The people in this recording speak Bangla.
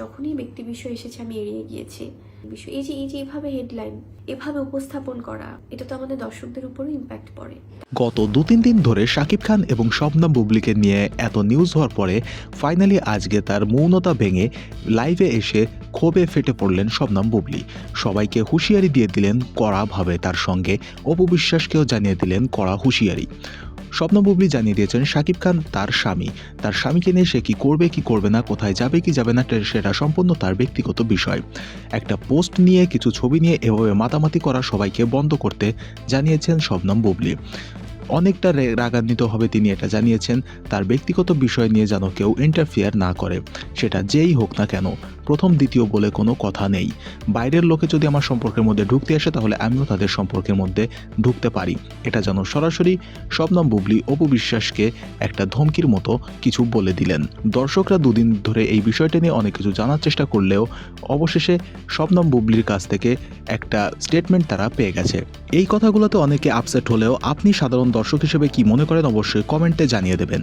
যখনই ব্যক্তি বিষয় এসেছে, আমি এড়িয়ে গিয়েছি। বিষয় এই যে এই যে, এভাবে হেডলাইন এভাবে উপস্থাপন করা, এটা তো আমাদের দর্শকদের উপরও ইম্প্যাক্ট পড়ে। গত দু তিন দিন ধরে শাকিব খান এবং শবনম বুবলিকে নিয়ে এত নিউজ হওয়ার পরে ফাইনালি আজকে তার মৌনতা ভেঙে লাইভে এসে ক্ষোভে ফেটে পড়লেন শবনম বুবলি। সবাইকে হুঁশিয়ারি দিয়ে দিলেন কড়াভাবে তার সঙ্গে। অপবিশ্বাসকেও জানিয়ে দিলেন কড়া হুঁশিয়ারি। স্বপ্ন বুবলি জানিয়ে দিয়েছেন শাকিব খান তার স্বামী। তার স্বামীকে নিয়ে সে কি করবে কি করবে না, কোথায় যাবে, কি যাবে না সেটা সম্পূর্ণ তার ব্যক্তিগত বিষয়। একটা পোস্ট নিয়ে, কিছু ছবি নিয়ে এভাবে মাতামাতি করা সবাইকে বন্ধ করতে জানিয়েছেন শবনম বুবলি। অনেকটা রাগান্বিত হবে তিনি এটা জানিয়েছেন। তার ব্যক্তিগত বিষয় নিয়ে যেন কেউ ইন্টারফিয়ার না করে। সেটা যেই হোক না কেন প্রথম দ্বিতীয় বলে কোনো কথা নেই। বাইরের লোকে যদি আমার সম্পর্কের মধ্যে ঢুকতে আসে, তাহলে আমিও তাদের সম্পর্কের মধ্যে ঢুকতে পারি। এটা যেন সরাসরি শবনম বুবলি অপু বিশ্বাসকে একটা ধমকির মতো কিছু বলে দিলেন। দর্শকরা দুদিন ধরে এই বিষয়টা নিয়ে অনেক কিছু জানার চেষ্টা করলেও অবশেষে শবনম বুবলির কাছ থেকে একটা স্টেটমেন্ট তারা পেয়ে গেছে। এই কথাগুলোতে অনেকে আপসেট হলেও আপনি সাধারণ দর্শক হিসেবে কি মনে করেন, অবশ্যই কমেন্টে জানিয়ে দেবেন।